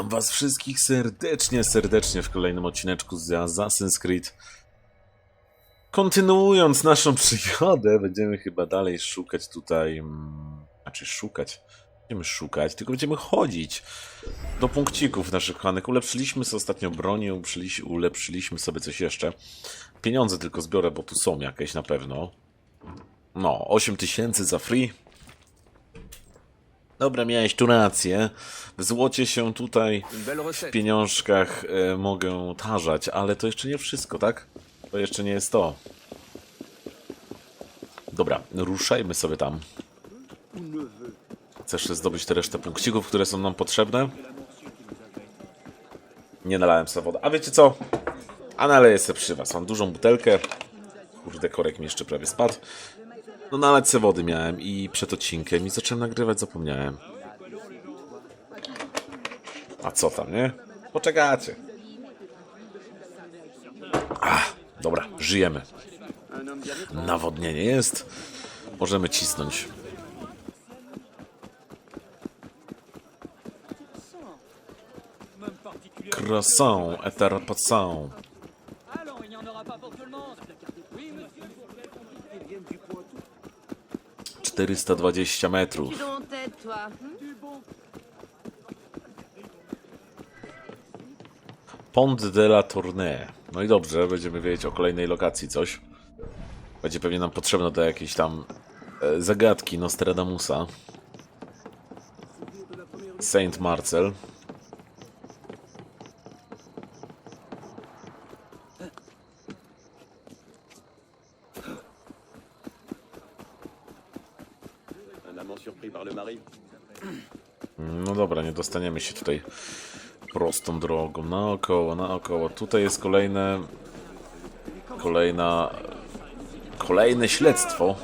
Witam was wszystkich serdecznie, serdecznie w kolejnym odcineczku z Assassin's Creed. Kontynuując naszą przygodę, będziemy chyba dalej szukać tutaj... mm, Znaczy szukać... Będziemy szukać, tylko będziemy chodzić do punkcików naszych kochanych. Ulepszyliśmy sobie ostatnio bronię, ulepszyliśmy, ulepszyliśmy sobie coś jeszcze. Pieniądze tylko zbiorę, bo tu są jakieś na pewno. No, 8000 za free. Dobra, miałeś tu rację. W złocie się tutaj w pieniążkach e, mogę tarzać, ale to jeszcze nie wszystko, tak? To jeszcze nie jest to. Dobra, ruszajmy sobie tam. Chcesz zdobyć te resztę punkcików, które są nam potrzebne? Nie nalałem sobie wody. A wiecie co? A naleję sobie przy was. Mam dużą butelkę. Kurde, korek mi jeszcze prawie spadł. No nalać sobie wody miałem i przed odcinkiem i zacząłem nagrywać, zapomniałem. A co tam, nie? Poczekacie. Ach, dobra, żyjemy. Nawodnienie jest. Możemy cisnąć. Croissant, eter. 420 metrów. Pont de la Tournée. No i dobrze, będziemy wiedzieć o kolejnej lokacji coś. Będzie pewnie nam potrzebne do jakiejś tam e, zagadki Nostradamusa. Saint Marcel. Un amant surpris par le mari. No dobra, nie dostaniemy się tutaj prostą drogą. Naokoło, naokoło. Tutaj jest kolejne... Kolejna... Kolejne śledztwo.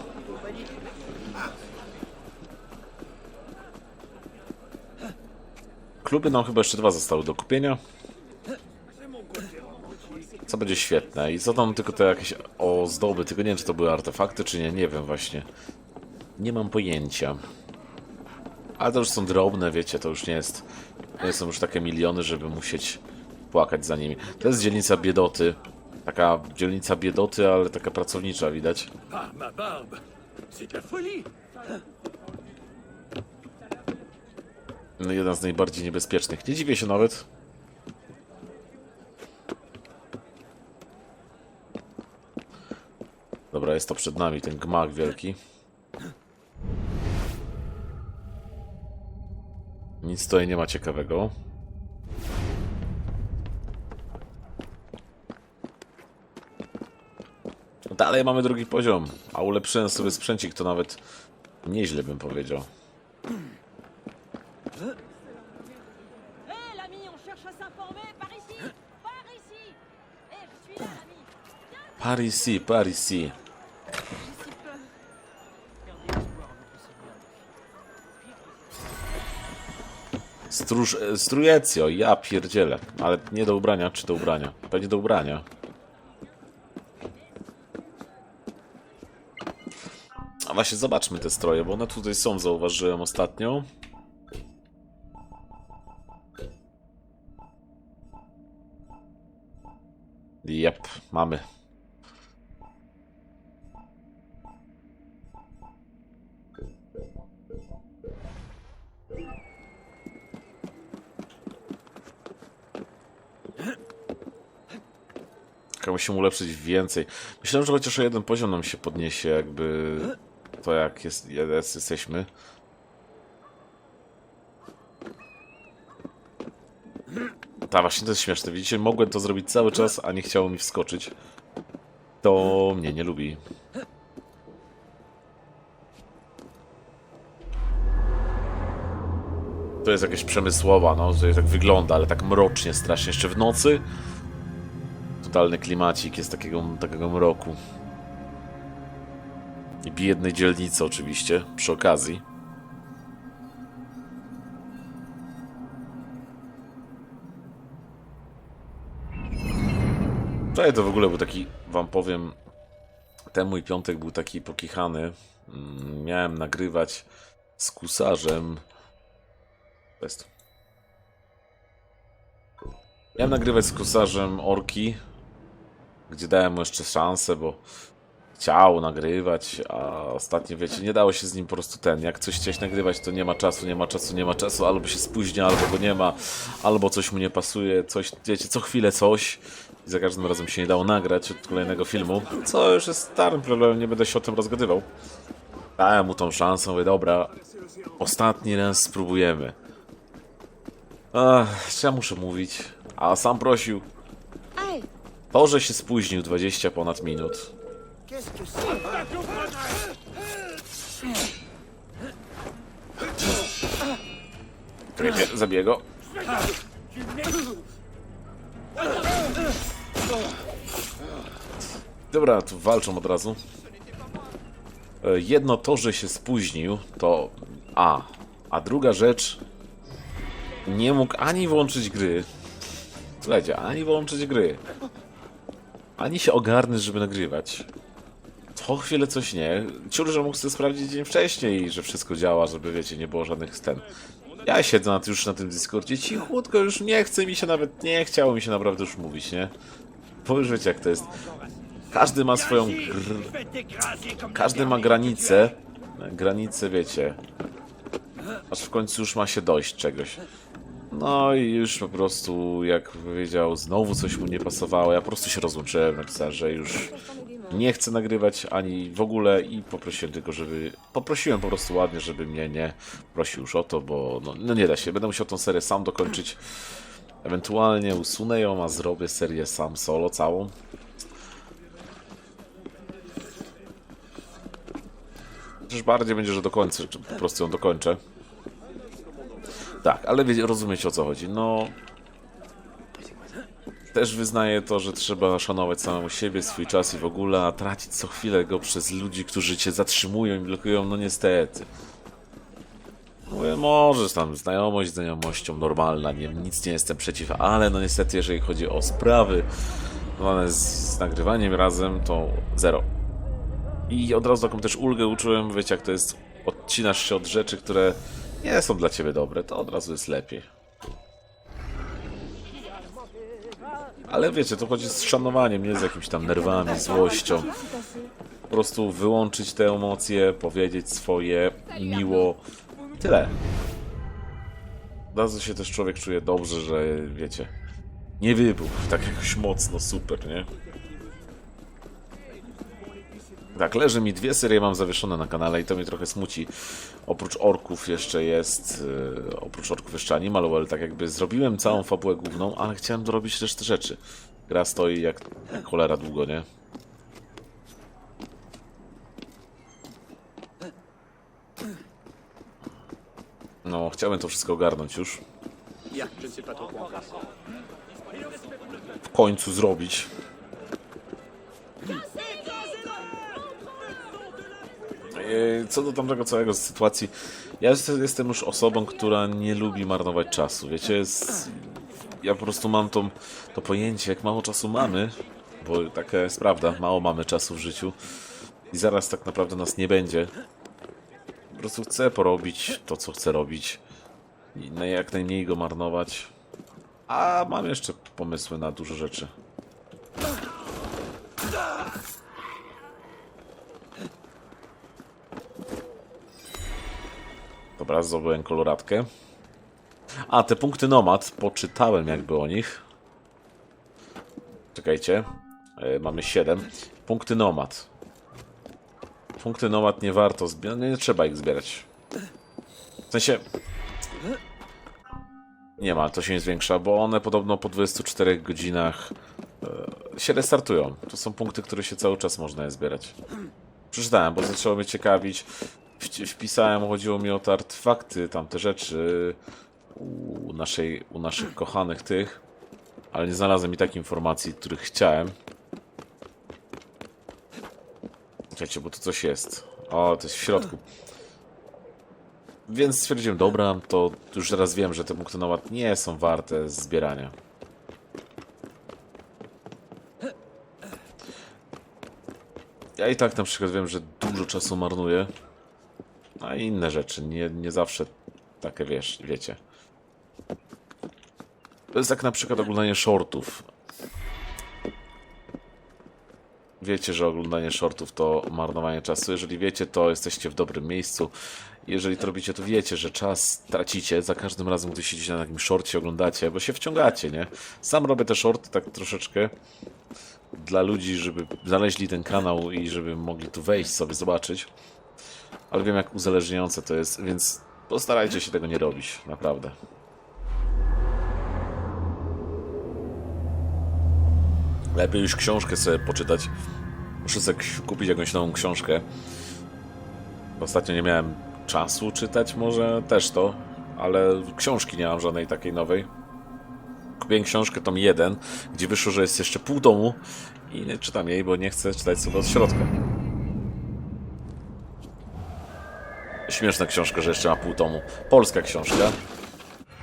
Kluby nam chyba jeszcze dwa zostały do kupienia. Co będzie świetne. I co tam tylko te jakieś ozdoby, tylko nie wiem czy to były artefakty czy nie, nie wiem właśnie. Nie mam pojęcia. Ale to już są drobne, wiecie, to już nie jest. To są już takie miliony, żeby musieć płakać za nimi. To jest dzielnica biedoty. Taka dzielnica biedoty, ale taka pracownicza widać. No, jeden z najbardziej niebezpiecznych. Nie dziwię się nawet. Dobra, jest to przed nami, ten gmach wielki. Nic tutaj nie ma ciekawego. Dalej mamy drugi poziom, a ulepszyłem sobie sprzęcik, to nawet nieźle bym powiedział. Hé, l'ami, Stróż, e, strujecjo, ja pierdzielę. Ale nie do ubrania, czy do ubrania? Pewnie do ubrania. A właśnie zobaczmy te stroje, bo one tutaj są, zauważyłem ostatnio. Jep, mamy. Musimy ulepszyć więcej. Myślałem, że chociaż o jeden poziom nam się podniesie, jakby to jak jest, jest jesteśmy. Ta właśnie to jest śmieszne. Widzicie, mogłem to zrobić cały czas, a nie chciało mi wskoczyć. To mnie nie lubi. To jest jakaś przemysłowa, no, że tak wygląda, ale tak mrocznie strasznie. Jeszcze w nocy totalny klimacik jest takiego, takiego mroku. I biednej dzielnicy oczywiście, przy okazji. Wczoraj to w ogóle był taki, wam powiem, ten mój piątek był taki pokichany. Mm, Miałem nagrywać z kusarzem. Jest Miałem nagrywać z kusarzem orki, gdzie dałem mu jeszcze szansę, bo chciał nagrywać, a ostatnio wiecie, nie dało się z nim po prostu ten, jak coś chciałeś nagrywać, to nie ma czasu, nie ma czasu, nie ma czasu, albo się spóźnia, albo go nie ma, albo coś mu nie pasuje, coś, wiecie, co chwilę coś i za każdym razem się nie dało nagrać od kolejnego filmu, co już jest starym problemem, nie będę się o tym rozgadywał. Dałem mu tą szansę, mówię, dobra, ostatni raz spróbujemy. Ach, ja muszę mówić? A sam prosił. Że się spóźnił 20 ponad minut. Czekajcie, zabiję go. Dobra, tu walczą od razu. E, Jedno to, że się spóźnił, to A. A druga rzecz, nie mógł ani włączyć gry. Słuchajcie, ani włączyć gry. Ani się ogarnąć, żeby nagrywać. Co chwilę coś nie. Ciur, że mógł sobie sprawdzić dzień wcześniej, że wszystko działa, żeby wiecie, nie było żadnych sten. Ja siedzę na, już na tym Discordzie cichutko, już nie chce mi się nawet, nie chciało mi się naprawdę już mówić, nie? Bo już wiecie jak to jest. Każdy ma swoją gr... Każdy ma granicę. Granicę, wiecie. Aż w końcu już ma się dojść czegoś. No i już po prostu, jak powiedział, znowu coś mu nie pasowało. Ja po prostu się rozłączyłem, napisałem, że już nie chcę nagrywać ani w ogóle i poprosiłem tylko, żeby. Poprosiłem po prostu ładnie, żeby mnie nie prosił już o to, bo no, no nie da się. Będę musiał tą serię sam dokończyć. Ewentualnie usunę ją, a zrobię serię sam solo całą. Przecież bardziej będzie, że do końca, po prostu ją dokończę. Tak, ale wie, rozumiecie o co chodzi. No. Też wyznaję to, że trzeba szanować samemu siebie, swój czas i w ogóle, a tracić co chwilę go przez ludzi, którzy cię zatrzymują i blokują, no niestety. Mówię, możesz tam, znajomość znajomością, normalna, nie, nic nie jestem przeciw, ale no niestety, jeżeli chodzi o sprawy związane z, z nagrywaniem razem, to zero. I od razu taką też ulgę uczułem, wiecie jak to jest, odcinasz się od rzeczy, które nie są dla ciebie dobre, to od razu jest lepiej. Ale wiecie, to chodzi z szanowaniem, nie z jakimiś tam nerwami, złością. Po prostu wyłączyć te emocje, powiedzieć swoje miło. Tyle. Od razu się też człowiek czuje dobrze, że wiecie, nie wybuchł tak jakoś mocno, super, nie? Tak, leży mi dwie serie mam zawieszone na kanale i to mnie trochę smuci. Oprócz orków jeszcze jest, yy, oprócz orków jeszcze Animal Well, tak jakby zrobiłem całą fabułę główną, ale chciałem dorobić resztę rzeczy. Gra stoi jak, jak cholera długo, nie? No, chciałem to wszystko ogarnąć już. W końcu zrobić. Yy, Co do tamtego całego sytuacji, ja jest- jestem już osobą, która nie lubi marnować czasu. Wiecie, jest, ja po prostu mam to pojęcie, jak mało czasu mamy, bo taka jest prawda, mało mamy czasu w życiu i zaraz tak naprawdę nas nie będzie. Po prostu chcę porobić to, co chcę robić i jak najmniej go marnować. A mam jeszcze pomysły na dużo rzeczy. Dobra, zdobyłem koloratkę. A, te punkty nomad, poczytałem jakby o nich. Czekajcie. E, mamy 7. Punkty nomad. Punkty nomad nie warto zbierać, nie, nie trzeba ich zbierać. W sensie... Nie ma, to się nie zwiększa, bo one podobno po 24 godzinach e, się restartują. To są punkty, które się cały czas można je zbierać. Przeczytałem, bo zaczęło mnie ciekawić. Wpisałem, chodziło mi o te artefakty, tamte rzeczy u, naszej, u naszych kochanych tych, ale nie znalazłem i takich informacji, których chciałem. Czekajcie, bo tu coś jest. O, to jest w środku. Więc stwierdziłem, dobra, to już teraz wiem, że te punkty nie są warte zbierania. Ja i tak na przykład wiem, że dużo czasu marnuję. A inne rzeczy, nie, nie zawsze takie wiesz, wiecie. To jest jak na przykład oglądanie shortów. Wiecie, że oglądanie shortów to marnowanie czasu. Jeżeli wiecie, to jesteście w dobrym miejscu. Jeżeli to robicie, to wiecie, że czas tracicie za każdym razem, gdy siedzicie na takim shorcie, oglądacie, bo się wciągacie, nie? Sam robię te shorty tak troszeczkę dla ludzi, żeby znaleźli ten kanał i żeby mogli tu wejść sobie, zobaczyć. Ale wiem, jak uzależniające to jest, więc postarajcie się tego nie robić, naprawdę. Lepiej już książkę sobie poczytać. Muszę sobie kupić jakąś nową książkę. Ostatnio nie miałem czasu czytać, może też to, ale książki nie mam żadnej takiej nowej. Kupiłem książkę tom 1, gdzie wyszło, że jest jeszcze pół domu i nie czytam jej, bo nie chcę czytać sobie od środka. Śmieszna książka, że jeszcze ma pół tomu. Polska książka.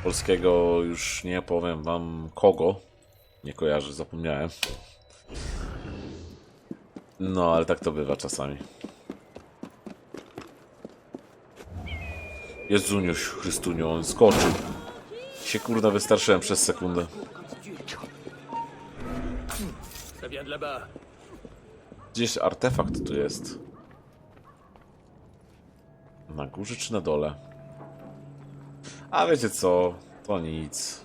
Polskiego już nie powiem wam kogo. Nie kojarzę, zapomniałem. No, ale tak to bywa czasami. Jezuniuś, Chrystuniu, on skoczył. Się kurna wystarczyłem przez sekundę. Gdzieś artefakt tu jest. Na górze czy na dole? A wiecie co? To nic.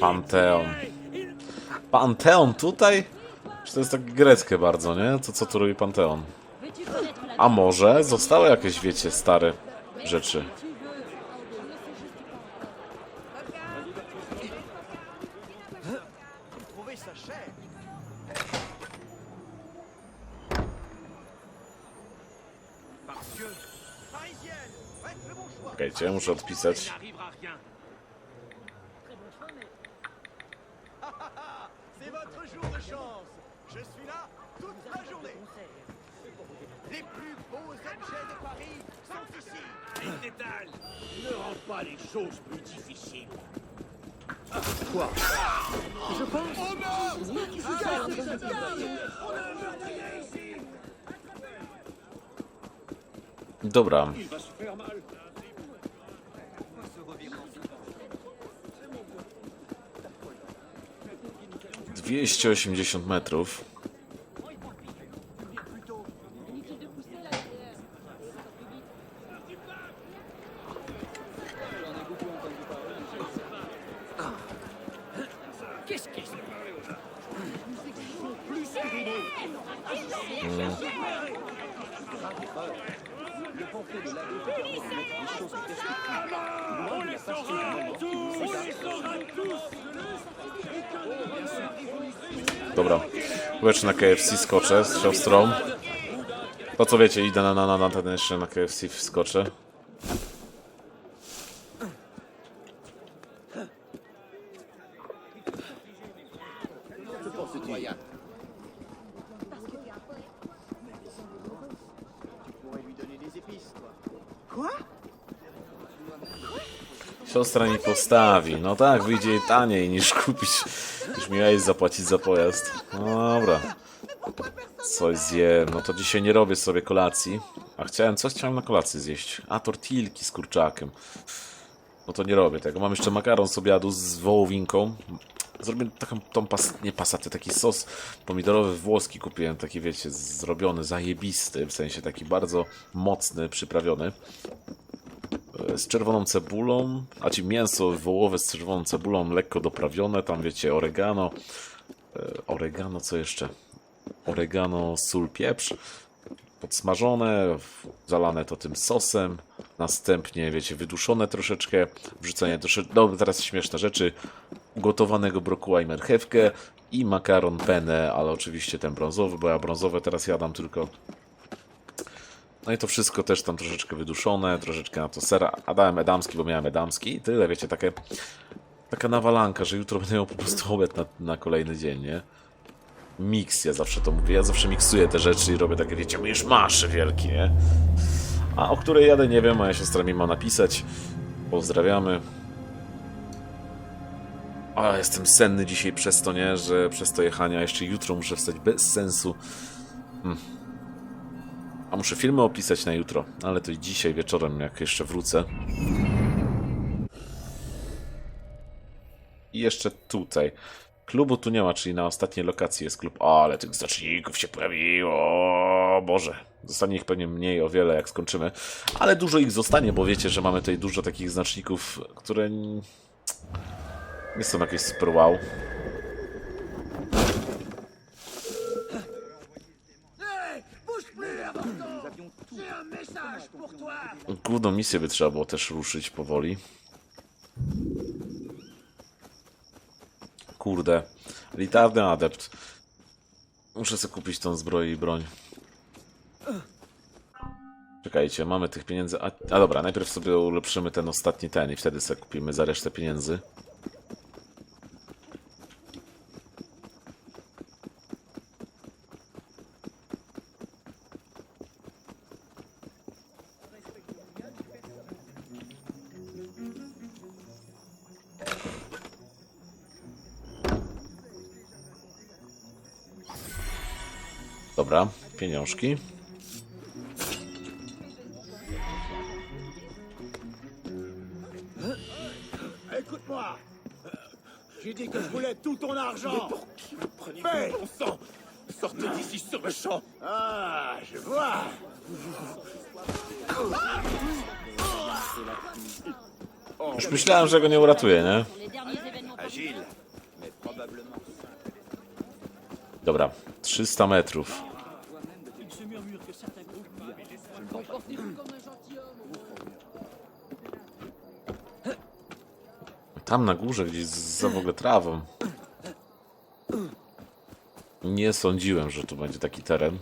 Panteon. Panteon tutaj? Czy to jest tak greckie bardzo, nie? To co tu robi Panteon? A może zostały jakieś, wiecie, stare rzeczy? Ok, Okej, okay, ja muszę odpisać. C'est votre jour de chance. Je suis là toute la journée. Les plus beaux objets de Paris sont ici. Détale. Ne rends pas les choses plus difficiles. Quoi Je pense. Oh non Regarde On a un meurtrier ici mal. Dwieście osiemdziesiąt metrów. Qu'est-ce qui se On les saura tous On les saura tous Dobra. Jeszcze na KFC skoczę z siostrą. To co wiecie, idę na, na, na, na ten jeszcze na KFC wskoczę. Siostra mi postawi. No tak, wyjdzie taniej niż kupić, niż miałeś zapłacić za pojazd. No dobra. Coś zjem. No to dzisiaj nie robię sobie kolacji. A chciałem, coś chciałem na kolację zjeść. A tortilki z kurczakiem. No to nie robię tego. Mam jeszcze makaron z obiadu z wołowinką. Zrobię taką tą pas, nie pasatę, taki sos pomidorowy włoski kupiłem, taki wiecie, zrobiony, zajebisty, w sensie taki bardzo mocny, przyprawiony z czerwoną cebulą, a ci mięso wołowe z czerwoną cebulą, lekko doprawione, tam wiecie, oregano, e, oregano, co jeszcze? Oregano, sól, pieprz, podsmażone, zalane to tym sosem, następnie, wiecie, wyduszone troszeczkę, wrzucenie troszeczkę, no teraz śmieszne rzeczy, ugotowanego brokuła i marchewkę i makaron penne, ale oczywiście ten brązowy, bo ja brązowe teraz jadam tylko no i to wszystko też tam troszeczkę wyduszone, troszeczkę na to sera, a dałem edamski, bo miałem edamski i tyle, wiecie, takie, taka nawalanka, że jutro będę miał po prostu obiad na, na kolejny dzień, nie? Miks, ja zawsze to mówię, ja zawsze miksuję te rzeczy i robię takie, wiecie, już maszy wielkie, nie? A o której jadę, nie wiem, moja siostra mi ma napisać, pozdrawiamy. A jestem senny dzisiaj przez to, nie, że przez to jechania, jeszcze jutro muszę wstać bez sensu. A muszę filmy opisać na jutro, ale to i dzisiaj wieczorem, jak jeszcze wrócę. I jeszcze tutaj. Klubu tu nie ma, czyli na ostatniej lokacji jest klub. O, ale tych znaczników się pojawiło. O Boże. Zostanie ich pewnie mniej o wiele, jak skończymy. Ale dużo ich zostanie, bo wiecie, że mamy tutaj dużo takich znaczników, które nie są jakieś super wow. Główną misję by trzeba było też ruszyć powoli. Kurde. Litarny adept. Muszę sobie kupić tą zbroję i broń. Czekajcie, mamy tych pieniędzy. A, a dobra, najpierw sobie ulepszymy ten ostatni ten i wtedy sobie kupimy za resztę pieniędzy. Pieniążki. J'ai dit que je voulais tout ton argent pour qui vous prenez bon sang Sortez d'ici sur le champ Ah, je vois Już myślałem, że go nie uratuję, nie? Dobra, 300 metrów. Tam na górze, gdzieś za w ogóle trawą. Nie sądziłem, że tu będzie taki teren.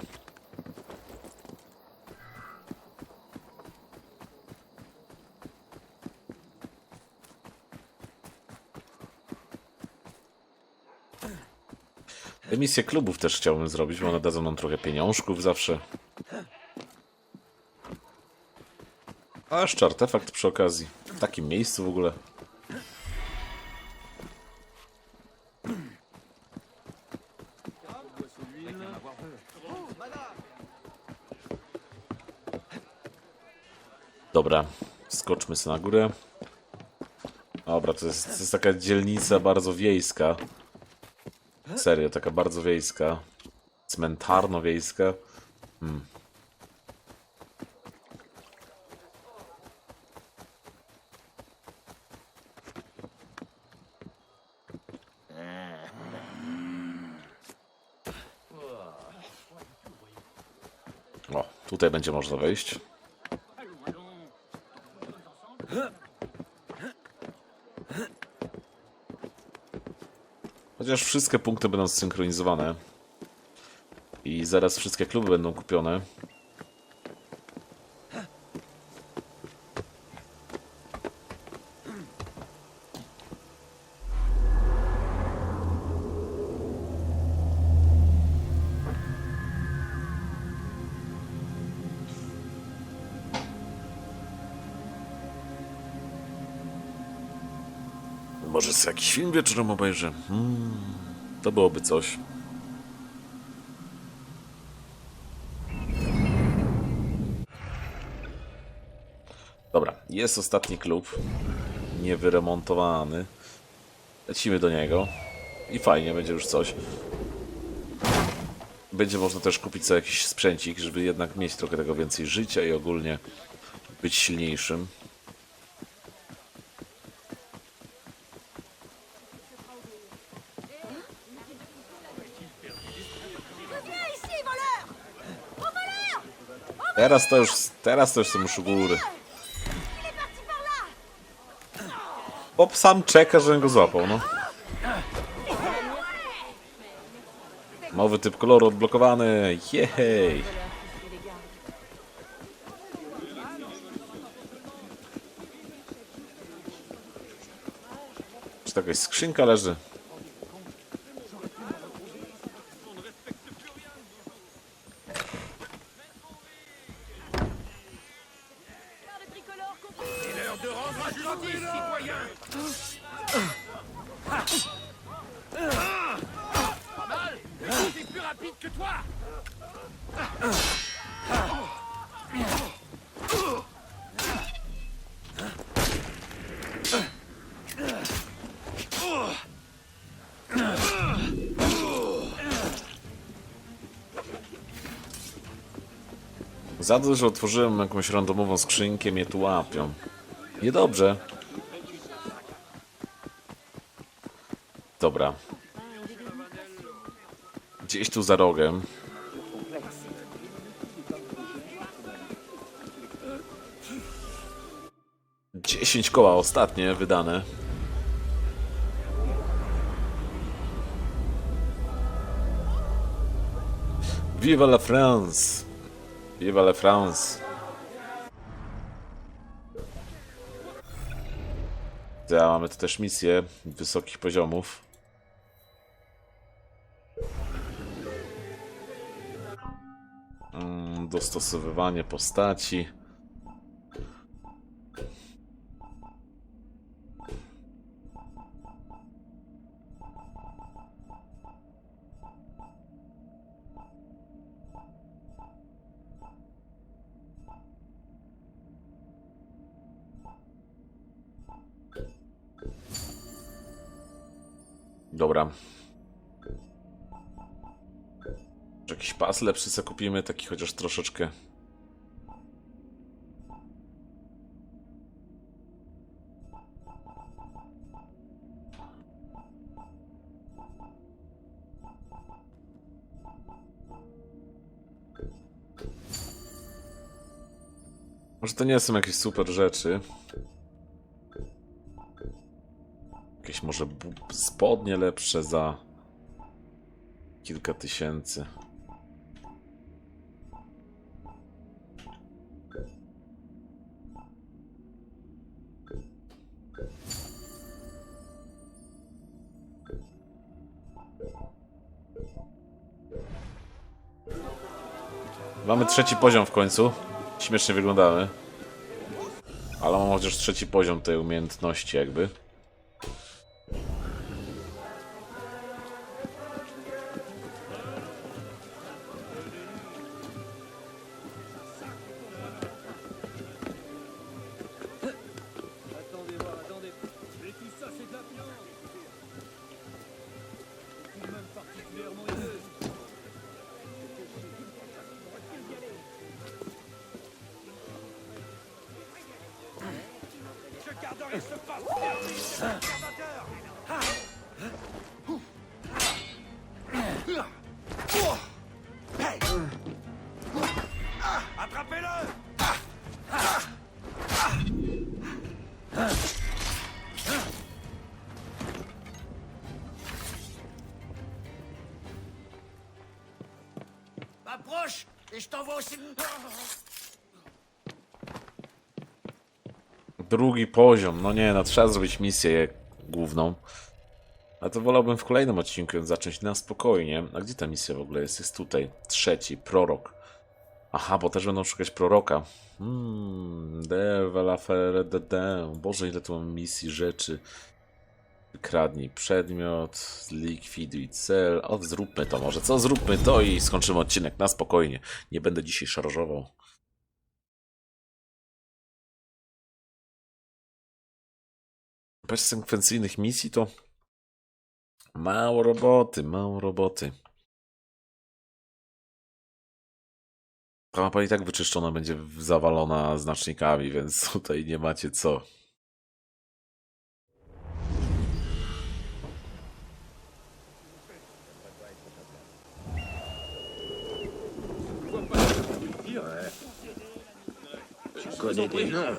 Emisję klubów też chciałbym zrobić, bo one dadzą nam trochę pieniążków zawsze. A jeszcze artefakt przy okazji. W takim miejscu w ogóle. Skoczmy sobie na górę. Dobra, to jest, to jest taka dzielnica bardzo wiejska. Serio, taka bardzo wiejska. Cmentarno-wiejska. Hmm. O, tutaj będzie można wejść. Chociaż wszystkie punkty będą zsynchronizowane. I zaraz wszystkie kluby będą kupione. Sobie jakiś film wieczorem obejrzę. Hmm, to byłoby coś. Dobra, jest ostatni klub. Niewyremontowany. Lecimy do niego. I fajnie, będzie już coś. Będzie można też kupić sobie jakiś sprzęcik, żeby jednak mieć trochę tego więcej życia i ogólnie być silniejszym. Teraz to już, teraz to już są już góry. Bob sam czeka, żebym go złapał, no. Nowy typ koloru odblokowany. Jej. Czy to jakaś skrzynka leży? Za dużo otworzyłem jakąś randomową skrzynkę, mnie tu łapią. Niedobrze. Dobra. Gdzieś tu za rogiem. Dziesięć koła ostatnie wydane. Viva la France! Viva la France! Ja, mamy tu też misje wysokich poziomów. Dostosowywanie postaci. Dobra. Czy Jakiś pas lepszy sobie kupimy, taki chociaż troszeczkę. Może to nie są jakieś super rzeczy. Jakieś może spodnie lepsze za kilka tysięcy. Mamy trzeci poziom w końcu. Śmiesznie wyglądamy. Ale mam chociaż trzeci poziom tej umiejętności jakby. Attrapez-le Approche et je t'envoie Drugi poziom. No nie, no trzeba zrobić misję główną. A to wolałbym w kolejnym odcinku zacząć na spokojnie. A gdzie ta misja w ogóle jest? Jest tutaj. Trzeci, prorok. Aha, bo też będą szukać proroka. Hmm, de. Boże, ile tu mam misji, rzeczy. Kradnij przedmiot, likwiduj cel. O, zróbmy to może. Co, zróbmy to i skończymy odcinek na spokojnie. Nie będę dzisiaj szarżował. Bez sekwencyjnych misji to mało roboty, mało roboty. Ta mapa i tak wyczyszczona będzie zawalona znacznikami, więc tutaj nie macie co. connais des noms.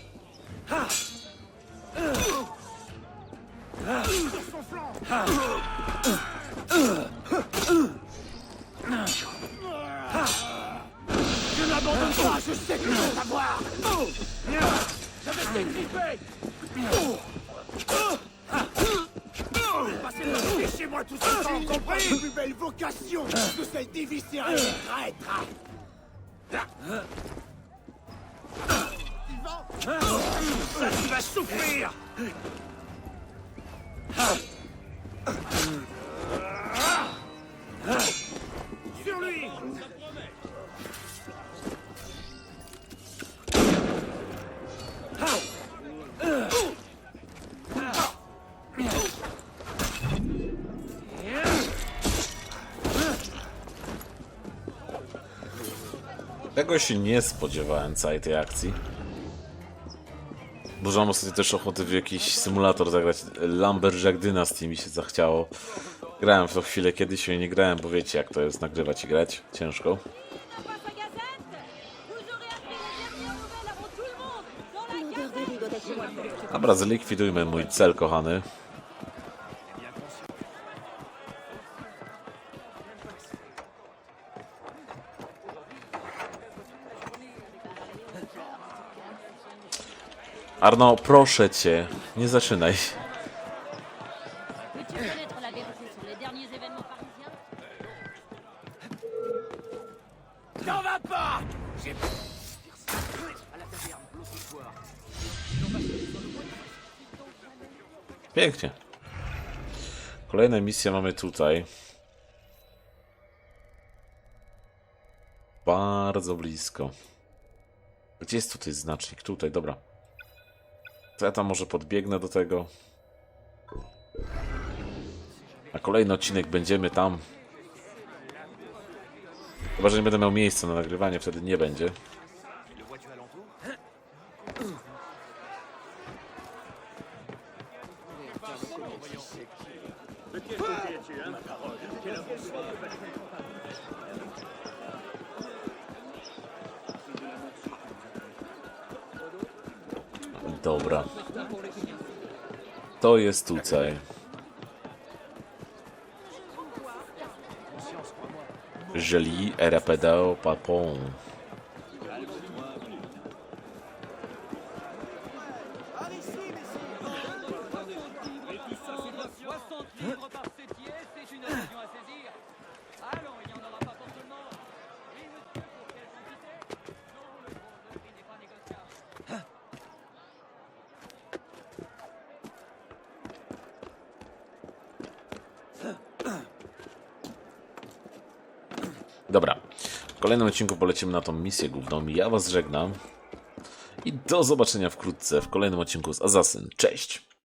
Tego się nie spodziewałem całej tej akcji. Bo mam też ochotę w jakiś symulator zagrać. Lumberjack Dynasty mi się zachciało. Grałem w to chwilę kiedyś, ale nie grałem, bo wiecie jak to jest nagrywać i grać. Ciężko. N'a pas sa gazette Vous aurez appris les dernières nouvelles avant tout le monde Dans la gazette Regardez les godasses. Dobra, zlikwidujmy mój cel, kochany. Arno, proszę cię, nie zaczynaj. Pięknie. Kolejna misja mamy tutaj. Bardzo blisko. Gdzie jest tutaj znacznik? Tutaj, dobra. To ja tam może podbiegnę do tego. A kolejny odcinek będziemy tam. Chyba, że nie będę miał miejsca na nagrywanie, wtedy nie będzie. Dobra. To jest tutaj. Joli RPD Papon. Odcinku polecimy na tą misję główną. Ja was żegnam. I do zobaczenia wkrótce w kolejnym odcinku z Assassin. Cześć!